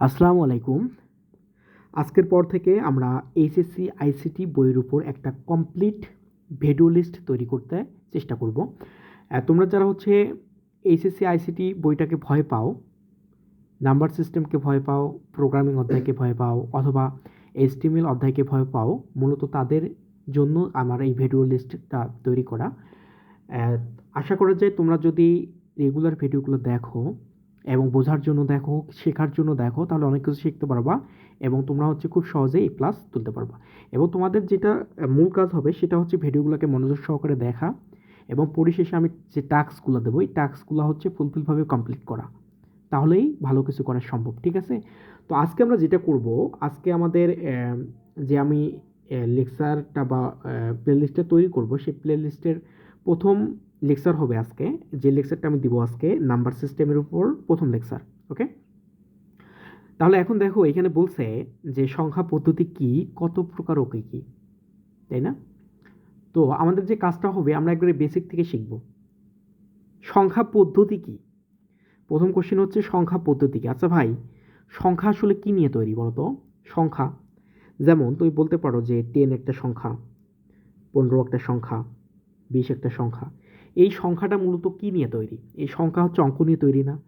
আসসালামু আলাইকুম। আজকের পর থেকে আমরা এইচএসসি, আইসিটি বইয়ের উপর একটা কমপ্লিট ভিডিও লিস্ট তৈরি করতে চেষ্টা করব। তোমরা যারা হচ্ছে এইচএসসি, আইসিটি বইটাকে ভয় পাও, নাম্বার সিস্টেমকে ভয় পাও, প্রোগ্রামিং অধ্যায়কে ভয় পাও, অথবা এইচটিএমএল অধ্যায়কে ভয় পাও, মূলত তাদের জন্য আমার এই ভিডিও লিস্টটা তৈরি করা। আশা করা যায় তোমরা যদি রেগুলার ভিডিওগুলো দেখো এবং বোঝার জন্য দেখো, শেখার জন্য দেখো, তাহলে অনেক কিছু শিখতে পারবা এবং তোমরা হচ্ছে খুব সহজেই প্লাস তুলতে পারবা। এবং তোমাদের যেটা মূল কাজ হবে সেটা হচ্ছে ভিডিওগুলোকে মনোযোগ সহকারে দেখা এবং পরিশেষে আমি যে টাস্কগুলো দেবো, এই টাস্কগুলো হচ্ছে ফুলফিলভাবে কমপ্লিট করা। তাহলেই ভালো কিছু করা সম্ভব, ঠিক আছে? তো আজকে আমরা যেটা করব, আজকে আমাদের যে আমি লেকচারটা বা প্লেলিস্টটা তৈরি করব, সেই প্লেলিস্টের প্রথম লেকচার হবে আজকে। যে লেকচারটা আমি দিব আজকে, নাম্বার সিস্টেমের উপর প্রথম লেকচার, ওকে? তাহলে এখন দেখো, এখানে বলছে যে সংখ্যা পদ্ধতি কি, কত প্রকার ও কী কী, তাই না? তো আমাদের যে কাজটা হবে, আমরা একবারে বেসিক থেকে শিখব। সংখ্যা পদ্ধতি কি? প্রথম কোশ্চেন হচ্ছে সংখ্যা পদ্ধতি কি। আচ্ছা ভাই, সংখ্যা আসলে কি নিয়ে তৈরি বলো তো সংখ্যা। যেমন তুমি বলতে পারো যে টেন একটা সংখ্যা, পনেরো একটা সংখ্যা, বিশ একটা সংখ্যা। এই সংখ্যাটা মূলত কী নিয়ে তৈরি? এই সংখ্যা হচ্ছে অঙ্ক নিয়ে তৈরি না।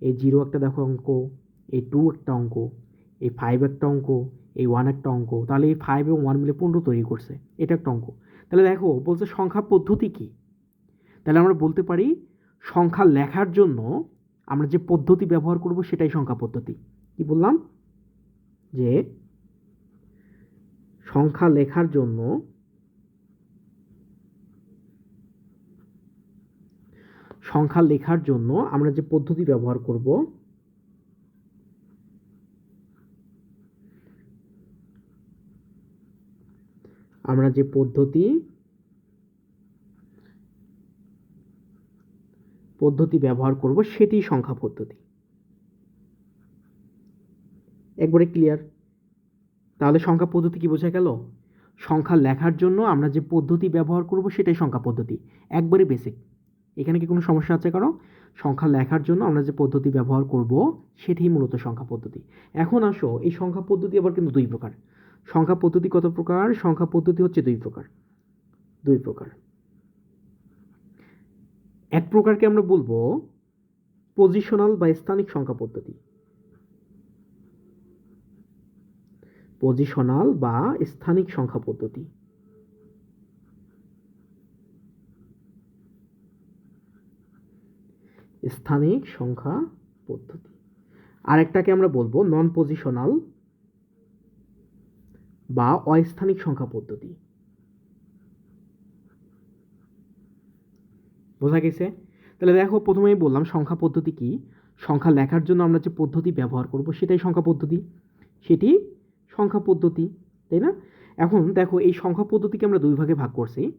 এই জিরো একটা দেখো অঙ্ক, এই টু একটা অঙ্ক, এই ফাইভ একটা অঙ্ক, এই ওয়ান একটা অঙ্ক, তাহলে এই ফাইভ এবং ওয়ান মিলে পনেরো তৈরি করছে। এটা একটা অঙ্ক। তাহলে দেখো, বলছে সংখ্যা পদ্ধতি কী? তাহলে আমরা বলতে পারি সংখ্যা লেখার জন্য আমরা যে পদ্ধতি ব্যবহার করব সেটাই সংখ্যা পদ্ধতি। কি বললাম? যে সংখ্যা লেখার জন্য সংখ্যা লেখার জন্য আমরা যে পদ্ধতি ব্যবহার করব, আমরা যে পদ্ধতি পদ্ধতি ব্যবহার করব সেটি সংখ্যা পদ্ধতি। একবারে ক্লিয়ার তাহলে সংখ্যা পদ্ধতি কি বোঝা গেল? সংখ্যা লেখার জন্য আমরা যে পদ্ধতি ব্যবহার করব সেটাই সংখ্যা পদ্ধতি। একবারে বেসিক এখানে কি কোনো সমস্যা আছে কারও? সংখ্যা লেখার জন্য আমরা যে পদ্ধতি ব্যবহার করব, সেটাই মূলত সংখ্যা পদ্ধতি। এখন আসো, এই সংখ্যা পদ্ধতি আবার কিন্তু দুই প্রকার। সংখ্যা পদ্ধতি কত প্রকার? সংখ্যা পদ্ধতি হচ্ছে দুই প্রকার। দুই প্রকার। এক প্রকারকে আমরা বলব পজিশনাল বা স্থানিক সংখ্যা পদ্ধতি। পজিশনাল বা স্থানিক সংখ্যা পদ্ধতি। স্থানিক সংখ্যা পদ্ধতি। আরেকটাকে আমরা বলব নন পজিশনাল বা অস্থানিক সংখ্যা পদ্ধতি। বোঝা গেছে? তাহলে দেখো, প্রথমেই বললাম সংখ্যা পদ্ধতি কি? সংখ্যা লেখার জন্য আমরা যে পদ্ধতি ব্যবহার করব সেটাই সংখ্যা পদ্ধতি। সেটি সংখ্যা পদ্ধতি, তাই না? এখন দেখো, এই সংখ্যা পদ্ধতিকে আমরা দুই ভাগে ভাগ করছি।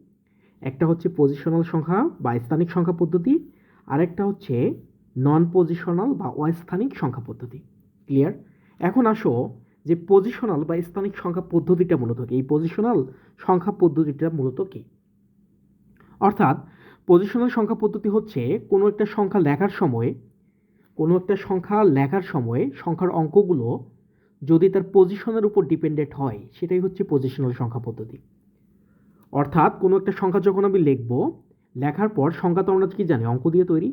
একটা হচ্ছে পজিশনাল সংখ্যা বা স্থানিক সংখ্যা পদ্ধতি আরেকটা হচ্ছে নন পজিশনাল বা অস্থানিক সংখ্যা পদ্ধতি। ক্লিয়ার এখন আসো যে পজিশনাল বা স্থানিক সংখ্যা পদ্ধতিটা মূলত কি? এই পজিশনাল সংখ্যা পদ্ধতিটা মূলত কি? অর্থাৎ পজিশনাল সংখ্যা পদ্ধতি হচ্ছে কোনো একটা সংখ্যা লেখার সময়, কোনো একটা সংখ্যা লেখার সময় সংখ্যার অঙ্কগুলো যদি তার পজিশনের উপর ডিপেন্ডেন্ট হয়, সেটাই হচ্ছে পজিশনাল সংখ্যা পদ্ধতি। অর্থাৎ কোনো একটা সংখ্যা যখন আমি লিখব লেখার পর সংখ্যা তো আমরা কি জানি, অঙ্ক দিয়ে তৈরি?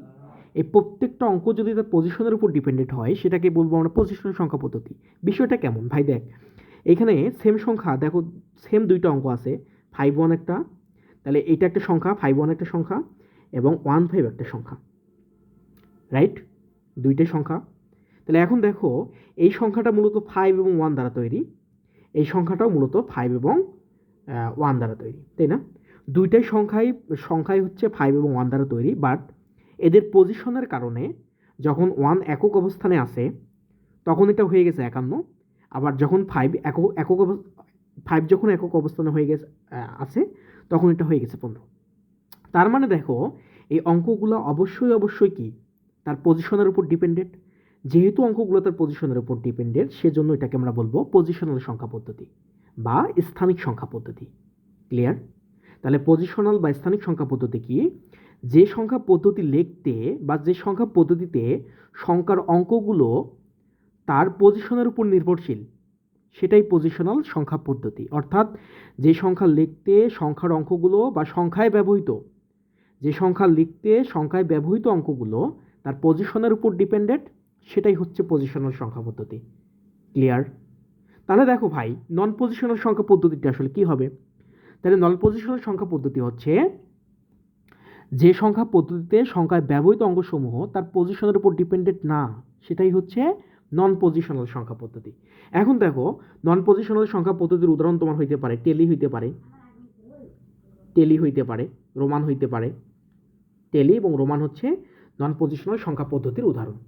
এই প্রত্যেকটা অঙ্ক যদি তার পজিশনের উপর ডিপেন্ডেন্ট হয়, সেটাকে বলব আমরা পজিশনাল সংখ্যা পদ্ধতি। বিষয়টা কেমন? ভাই দেখ, এখানে সেম সংখ্যা, দেখো সেম দুইটা অঙ্ক আছে ফাইভ ওয়ান একটা, তাহলে এটা একটা সংখ্যা ফাইভ ওয়ান একটা সংখ্যা, এবং ওয়ান ফাইভ একটা সংখ্যা। রাইট দুইটাই সংখ্যা। তাহলে এখন দেখো, এই সংখ্যাটা মূলত ফাইভ এবং ওয়ান দ্বারা তৈরি, এই সংখ্যাটাও মূলত ফাইভ এবং ওয়ান দ্বারা তৈরি, তাই না? দুইটাই সংখ্যাই সংখ্যাই হচ্ছে ফাইভ এবং ওয়ান দ্বারা তৈরি বাট এদের পজিশনের কারণে যখন ওয়ান একক অবস্থানে আসে তখন এটা হয়ে গেছে একান্ন, আবার যখন ফাইভ একক একক ফাইভ যখন একক অবস্থানে হয়ে গেছে আছে, তখন এটা হয়ে গেছে পনেরো। তার মানে দেখো, এই অঙ্কগুলো অবশ্যই অবশ্যই কি? তার পজিশনের উপর ডিপেন্ডেন্ট যেহেতু অঙ্কগুলো তার পজিশনের উপর ডিপেন্ডেন্ট সেজন্য এটাকে আমরা বলব পজিশনাল সংখ্যা পদ্ধতি বা স্থানিক সংখ্যা পদ্ধতি। ক্লিয়ার তাহলে পজিশনাল বা স্থানিক সংখ্যা পদ্ধতি কি? যে সংখ্যা পদ্ধতি লিখতে বা যে সংখ্যা পদ্ধতিতে সংখ্যার অঙ্কগুলো তার পজিশনের উপর নির্ভরশীল, সেটাই পজিশনাল সংখ্যা পদ্ধতি। অর্থাৎ যে সংখ্যা লিখতে সংখ্যার অঙ্কগুলো বা সংখ্যায় ব্যবহৃত, যে সংখ্যা লিখতে সংখ্যায় ব্যবহৃত অঙ্কগুলো তার পজিশনের উপর ডিপেন্ডেন্ট সেটাই হচ্ছে পজিশনাল সংখ্যা পদ্ধতি। ক্লিয়ার তাহলে দেখো ভাই নন পজিশনাল সংখ্যা পদ্ধতিটা আসলে কি হবে? তাহলে নন পজিশনাল সংখ্যা পদ্ধতি হচ্ছে যে সংখ্যা পদ্ধতিতে সংখ্যায় ব্যবহৃত অঙ্কসমূহ তার পজিশনের উপর ডিপেন্ডেন্ট না, সেটাই হচ্ছে নন পজিশনাল সংখ্যা পদ্ধতি। এখন দেখো নন পজিশনাল সংখ্যা পদ্ধতির উদাহরণ তোমার হইতে পারে টেলি হইতে পারে টেলি হইতে পারে রোমান হইতে পারে টেলি এবং রোমান হচ্ছে নন পজিশনাল সংখ্যা পদ্ধতির উদাহরণ।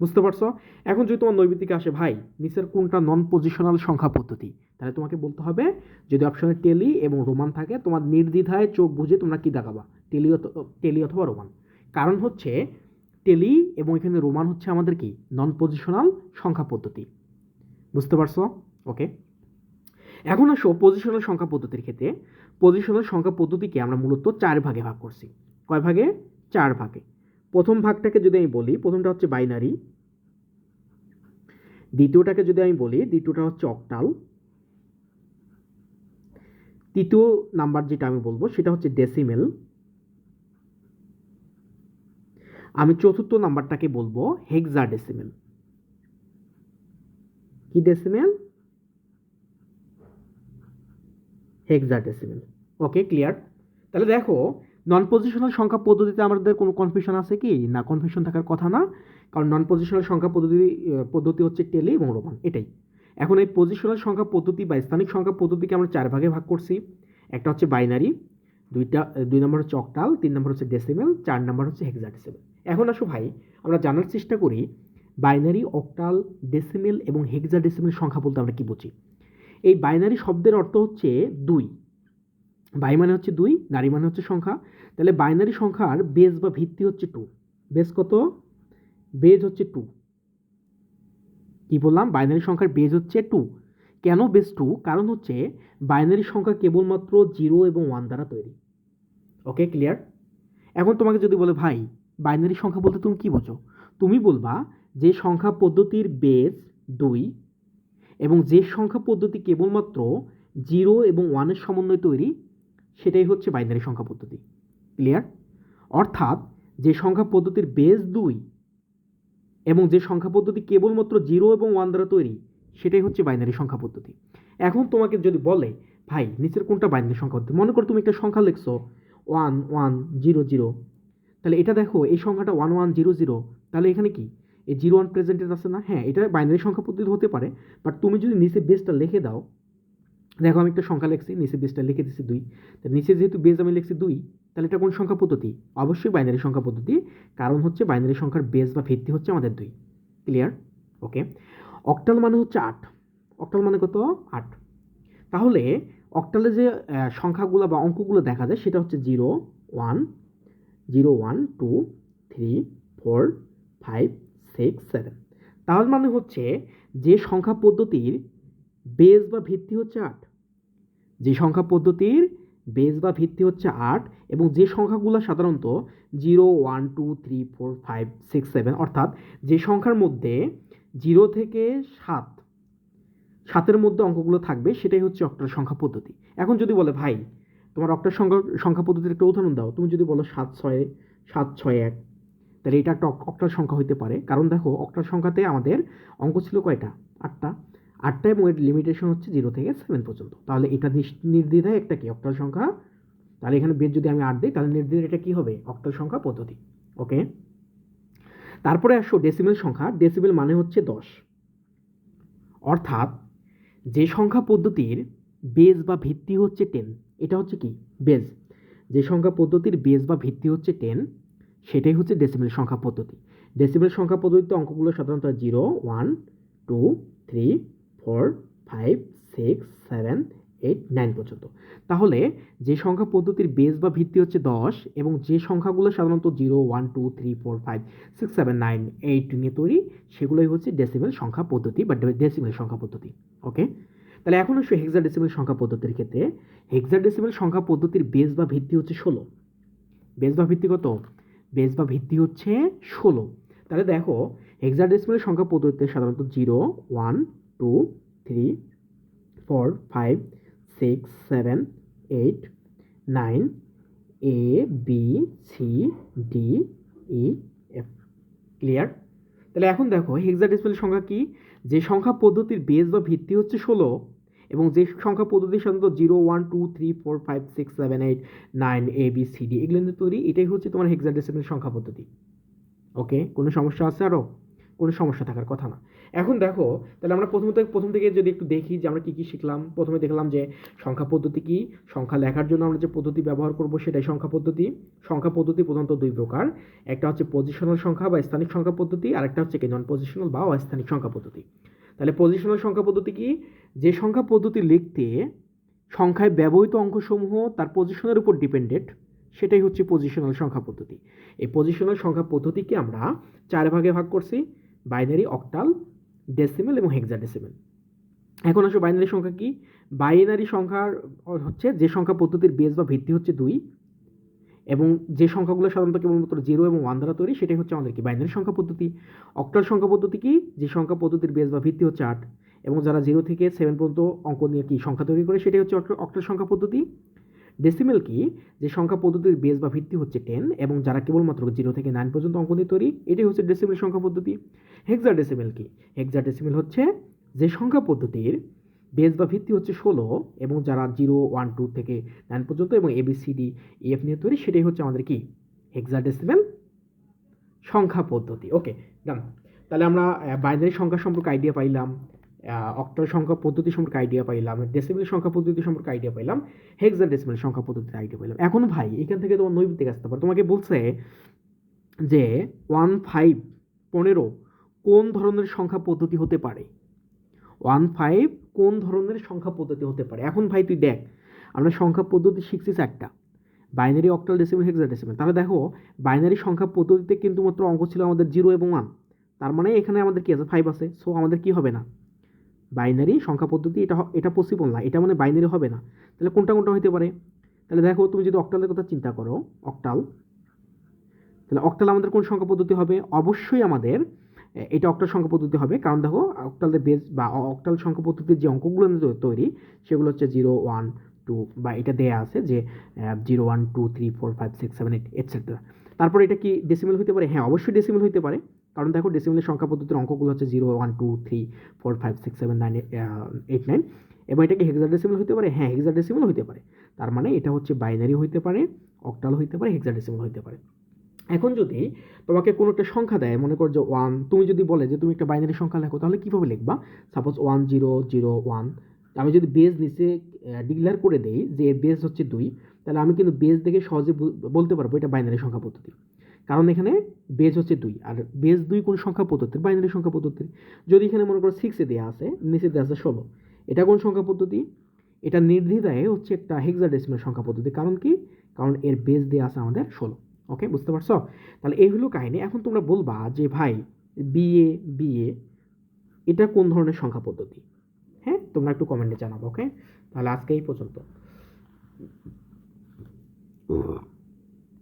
বুঝতে পারছ? এখন যদি তোমার নৈবিত্তিকে আসে, ভাই, নিচের কোনটা নন পজিশনাল সংখ্যা পদ্ধতি? তাহলে তোমাকে বলতে হবে, যদি অপশনে টেলি এবং রোমান থাকে, তোমার নির্দ্বিধায় চোখ বুঝে তোমরা কি দেখাবা? টেলি টেলি অথবা রোমান কারণ হচ্ছে টেলি এবং এখানে রোমান হচ্ছে আমাদের কি? নন পজিশনাল সংখ্যা পদ্ধতি। বুঝতে পারছ? ওকে এখন আসো পজিশনাল সংখ্যা পদ্ধতির ক্ষেত্রে। পজিশনাল সংখ্যা পদ্ধতিকে আমরা মূলত চার ভাগে ভাগ করছি। কয় ভাগে? চার ভাগে। প্রথম ভাগটাকে যদি আমি বলি, প্রথমটা হচ্ছে বাইনারি দ্বিতীয়টাকে যদি আমি বলি, দ্বিতীয়টা হচ্ছে অক্টাল তৃতীয় নাম্বার যেটা আমি বলব, সেটা হচ্ছে ডেসিমেল আমি চতুর্থ নাম্বারটাকে বলব হেক্সা ডেসিমেল কি decimal hexadecimal okay clear তাহলে দেখো নন পজিশনাল সংখ্যা পদ্ধতিতে আমাদের কোনো কনফিউশন আছে কি? না কনফিউশন থাকার কথা না। কারণ নন পজিশনাল সংখ্যা পদ্ধতি পদ্ধতি হচ্ছে টেলি এবং রোমান, এটাই। এখন এই পজিশনাল সংখ্যা পদ্ধতি বা স্থানিক সংখ্যা পদ্ধতিকে আমরা চার ভাগে ভাগ করছি। একটা হচ্ছে বাইনারি দুইটা, দুই নম্বর হচ্ছে অক্টাল তিন নম্বর হচ্ছে ডেসিমেল চার নম্বর হচ্ছে হেক্সাডেসিমেল এখন আসো ভাই, আমরা জানার চেষ্টা করি বাইনারি অক্টাল ডেসিমেল এবং হেক্সাডেসিমেল সংখ্যা বলতে আমরা কি বুঝি? এই বাইনারি শব্দের অর্থ হচ্ছে দুই। বাই মানে হচ্ছে দুই, নারী মানে হচ্ছে সংখ্যা। তাহলে বাইনারি সংখ্যার বেজ বা ভিত্তি হচ্ছে টু বেজ কত? বেজ হচ্ছে টু কি বললাম? বাইনারি সংখ্যার বেজ হচ্ছে টু কেন বেজ টু কারণ হচ্ছে বাইনারি সংখ্যা কেবলমাত্র জিরো এবং ওয়ান দ্বারা তৈরি। ওকে ক্লিয়ার এখন তোমাকে যদি বলে, ভাই, বাইনারি সংখ্যা বলতে তুমি কি বোঝো? তুমি বলবা যে সংখ্যা পদ্ধতির বেজ দুই এবং যে সংখ্যা পদ্ধতি কেবলমাত্র জিরো এবং ওয়ানের সমন্বয়ে তৈরি সেটাই হচ্ছে বাইনারি সংখ্যা পদ্ধতি। ক্লিয়ার অর্থাৎ যে সংখ্যা পদ্ধতির বেজ দুই এবং যে সংখ্যা পদ্ধতি কেবলমাত্র জিরো এবং ওয়ান দ্বারা তৈরি, সেটাই হচ্ছে বাইনারি সংখ্যা পদ্ধতি। এখন তোমাকে যদি বলে, ভাই, নিচের কোনটা বাইনারি সংখ্যা পদ্ধতি? মনে করো তুমি একটা সংখ্যা লিখছো ওয়ান ওয়ান জিরো জিরো তাহলে এটা দেখো, এই সংখ্যাটা ওয়ান ওয়ান জিরো জিরো তাহলে এখানে কি? এই জিরো ওয়ান প্রেজেন্টেড আছে না? হ্যাঁ এটা বাইনারি সংখ্যা পদ্ধতি হতে পারে বাট তুমি যদি নিচে বেসটা লিখে দাও দেখো, আমি একটা সংখ্যা লিখছি, নিচে বেসটা লিখে দিচ্ছি দুই। তো নিচে যেহেতু বেস আমি লিখছি দুই, তাহলে এটা কোন সংখ্যা পদ্ধতি? অবশ্যই বাইনারি সংখ্যা পদ্ধতি, কারণ হচ্ছে বাইনারি সংখ্যার বেস বা ভিত্তি হচ্ছে আমাদের দুই। ক্লিয়ার ওকে অক্টাল মানে হচ্ছে আট। অক্টাল মানে কত? আট। তাহলে অক্টালে যে সংখ্যাগুলো বা অঙ্কগুলো দেখা যায়, সেটা হচ্ছে zero, one zero, one, two, three, four, five, six, seven. তার মানে হচ্ছে যে সংখ্যা পদ্ধতির বেস বা ভিত্তি হচ্ছে আট। যে সংখ্যা পদ্ধতির বেস বা ভিত্তি হচ্ছে আট এবং যে সংখ্যাগুলো সাধারণত zero, one, two, three, four, five, six, seven, অর্থাৎ যে সংখ্যার মধ্যে জিরো থেকে সাত, সাতের মধ্যে অঙ্কগুলো থাকবে, সেটাই হচ্ছে অক্টাল সংখ্যা পদ্ধতি। এখন যদি বলে, ভাই, তোমার অক্টাল সংখ্যা সংখ্যা পদ্ধতির একটা উদাহরণ দাও। তুমি যদি বলো সাত ছয় সাত ছয় এক, তাহলে এটা একটা অক- অক্টাল সংখ্যা হইতে পারে। কারণ দেখো, অক্টাল সংখ্যাতে আমাদের অঙ্ক ছিল কয়টা? আটটা। আটটা এবং এর লিমিটেশন হচ্ছে জিরো থেকে সেভেন পর্যন্ত। তাহলে এটা নির্দ্বিধায় একটা কি? অক্টাল সংখ্যা? তাহলে এখানে বেদ যদি আমি আট দিই, তাহলে নির্দ্বিধায় এটা কী হবে? অক্টাল সংখ্যা পদ্ধতি। ওকে তারপরে আসো ডেসিমেল সংখ্যা। ডেসিমেল মানে হচ্ছে দশ। অর্থাৎ যে সংখ্যা পদ্ধতির বেজ বা ভিত্তি হচ্ছে টেন এটা হচ্ছে কি? বেজ যে সংখ্যা পদ্ধতির বেজ বা ভিত্তি হচ্ছে টেন সেটাই হচ্ছে ডেসিমেল সংখ্যা পদ্ধতি। ডেসিমেল সংখ্যা পদ্ধতিতে অঙ্কগুলো সাধারণত zero one two three four, five, six, seven, eight, nine পর্যন্ত। তাহলে যে সংখ্যা পদ্ধতির বেস বা ভিত্তি হচ্ছে দশ এবং যে সংখ্যাগুলো সাধারণত zero one two three four five six seven nine eight নিয়ে তৈরি, সেগুলোই হচ্ছে ডেসিমেল সংখ্যা পদ্ধতি বা ডেসিমেল সংখ্যা পদ্ধতি ওকে তাহলে এখন আসো হেক্সা ডেসিমেল সংখ্যা পদ্ধতির ক্ষেত্রে। হেক্সা ডেসিমেল সংখ্যা পদ্ধতির বেস বা ভিত্তি হচ্ছে ষোলো। বেস বা ভিত্তি কত? বেস বা ভিত্তি হচ্ছে ষোলো। তাহলে দেখো হেক্সাডেসিমেলের সংখ্যা পদ্ধতিতে সাধারণত zero one two three four five six seven eight nine A B C D E F clear তাহলে এখন দেখো হেক্সাডেসিমেলের সংখ্যা কি? যে সংখ্যা পদ্ধতির বেস বা ভিত্তি হচ্ছে ষোলো এবং যে সংখ্যা পদ্ধতি সাধারণত zero one two three four five six seven eight nine A B C D এগুলো তৈরি, এটাই হচ্ছে তোমার হেক্সাডেসিমেল সংখ্যা পদ্ধতি। ওকে কোনো সমস্যা আছে আরও কোনো সমস্যা থাকার কথা না। এখন দেখো, তাহলে আমরা প্রথম থেকে প্রথম থেকে যদি একটু দেখি যে আমরা কী কী শিখলাম, প্রথমে দেখলাম যে সংখ্যা পদ্ধতি কী, সংখ্যা লেখার জন্য আমরা যে পদ্ধতি ব্যবহার করব সেটাই সংখ্যা পদ্ধতি। সংখ্যা পদ্ধতি প্রধানত দুই প্রকার, একটা হচ্ছে পজিশনাল সংখ্যা বা স্থানিক সংখ্যা পদ্ধতি, আর একটা হচ্ছে কি নন পজিশনাল বা অস্থানিক সংখ্যা পদ্ধতি। তাহলে পজিশনাল সংখ্যা পদ্ধতি কি? যে সংখ্যা পদ্ধতি লিখতে সংখ্যায় ব্যবহৃত অঙ্কসমূহ তার পজিশনের উপর ডিপেন্ডেন্ট সেটাই হচ্ছে পজিশনাল সংখ্যা পদ্ধতি। এই পজিশনাল সংখ্যা পদ্ধতিকে আমরা চার ভাগে ভাগ করছি। বাইনারি অক্টাল ডেসিমেল এবং হেক্সাডেসিমেল এখন আসো বাইনারি সংখ্যা কি? বাইনারি সংখ্যার হচ্ছে যে সংখ্যা পদ্ধতির বেস বা ভিত্তি হচ্ছে দুই এবং যে সংখ্যাগুলো সাধারণত কেবলমাত্র জিরো এবং ওয়ান দ্বারা তৈরি, সেটাই হচ্ছে আমাদের কি? বাইনারি সংখ্যা পদ্ধতি। অক্টাল সংখ্যা পদ্ধতি কি? যে সংখ্যা পদ্ধতির বেস বা ভিত্তি হচ্ছে আট এবং যারা জিরো থেকে সেভেন পর্যন্ত অঙ্ক নিয়ে কি সংখ্যা তৈরি করে, সেটাই হচ্ছে অক্টাল সংখ্যা পদ্ধতি। ডেসিমেল কি? যে সংখ্যা পদ্ধতির বেস বা ভিত্তি হচ্ছে টেন এবং যারা কেবলমাত্র জিরো থেকে নাইন পর্যন্ত অঙ্ক নিয়ে তৈরি, এটাই হচ্ছে ডেসিমেল সংখ্যা পদ্ধতি। হেক্সা ডেসিমেল কি? হেক্সা ডেসিমেল হচ্ছে যে সংখ্যা পদ্ধতির বেস বা ভিত্তি হচ্ছে ষোলো এবং যারা জিরো ওয়ান টু থেকে নাইন পর্যন্ত এবং এবিসিডি এফ নিয়ে তৈরি, সেটাই হচ্ছে আমাদের কি? হেক্সা ডেসিমেল সংখ্যা পদ্ধতি। ওকে ডান তাহলে আমরা বাইনারি সংখ্যা সম্পর্কে আইডিয়া পাইলাম। অক্টাল সংখ্যা পদ্ধতি সম্পর্কে আইডিয়া পাইলাম ডেসিমেল সংখ্যা পদ্ধতি সম্পর্কে আইডিয়া পাইলাম হেক্সা ডেসিমেল সংখ্যা পদ্ধতির আইডিয়া পাইলাম। এখন ভাই, এখান থেকে তোমার নৈবিত্তিক আসতে পারে। তোমাকে বলছে যে ওয়ান ফাইভ পনেরো কোন ধরনের সংখ্যা পদ্ধতি হতে পারে? ওয়ান ফাইভ কোন ধরনের সংখ্যা পদ্ধতি হতে পারে? এখন ভাই তুই দেখ, আমরা সংখ্যা পদ্ধতি শিখছি চারটা। Binary octal decimal hexadecimal তাহলে দেখো বাইনারি সংখ্যা পদ্ধতিতে কিন্তু মাত্র অঙ্ক ছিল আমাদের জিরো এবং ওয়ান তার মানে এখানে আমাদের কি আছে? ফাইভ আছে। সো আমাদের কি হবে না? বাইনারি সংখ্যা পদ্ধতি, এটা এটা পসিবল না। এটা মানে বাইনারি হবে না। তাহলে কোনটা কোনটা হতে পারে? তাহলে দেখো, তুমি যদি অক্টালের কথা চিন্তা করো অক্টাল তাহলে অক্টাল আমাদের কোন সংখ্যা পদ্ধতি হবে? অবশ্যই আমাদের এটা অক্টাল সংখ্যা পদ্ধতি হবে। কারণ দেখো অক্টালের বেস বা অক্টাল সংখ্যা পদ্ধতির যে অঙ্কগুলো তৈরি, সেগুলো হচ্ছে জিরো ওয়ান টু বা এটা দেয়া আছে যে zero one two three four five six seven eight etcetera তারপর এটা কি ডেসিমেল হতে পারে? হ্যাঁ অবশ্যই ডেসিমেল হতে পারে। কারণ দেখো ডেসিমেলের সংখ্যা পদ্ধতির অঙ্কগুলো হচ্ছে zero one two three four five six seven nine eight nine এবং এটা কি হেক্সাডেসিমেল হতে পারে? হ্যাঁ হেক্সাডেসিমেল হতে পারে। তার মানে এটা হচ্ছে বাইনারি হতে পারে অক্টাল হতে পারে হেক্সাডেসিমেল হতে পারে। এখন যদি তোমাকে কোনো একটা সংখ্যা দেয়, মনে করো যে ওয়ান তুমি যদি বলে যে তুমি একটা বাইনারি সংখ্যা লেখো, তাহলে কীভাবে লিখবা? Suppose one zero zero one আমি যদি বেস নিচে ডিক্লেয়ার করে দেই যে বেস হচ্ছে দুই, তাহলে আমি কিন্তু বেস দেখে সহজে বলতে পারব এটা বাইনারি সংখ্যা পদ্ধতি। কারণ এখানে বেজ হচ্ছে দুই। আর বেজ দুই কোন সংখ্যা পদ্ধতির? বাইনারি সংখ্যা পদ্ধতির। যদি এখানে মনে করো সিক্সে দেওয়া আছে, নিচে দেওয়া আছে ষোলো। এটা কোন সংখ্যা পদ্ধতি? এটা নির্দ্বিধায় হচ্ছে একটা হেক্সাডেসিমেল সংখ্যা পদ্ধতি। কারণ কি? কারণ এর বেজ দেওয়া আছে আমাদের ষোলো। ওকে বুঝতে পারছ? তাহলে এই হলো কাহিনী। এখন তোমরা বলবা যে ভাই বিএ বিএ এটা কোন ধরনের সংখ্যা পদ্ধতি? হ্যাঁ তোমরা একটু কমেন্টে জানাব ওকে তাহলে আজকে এই পর্যন্ত।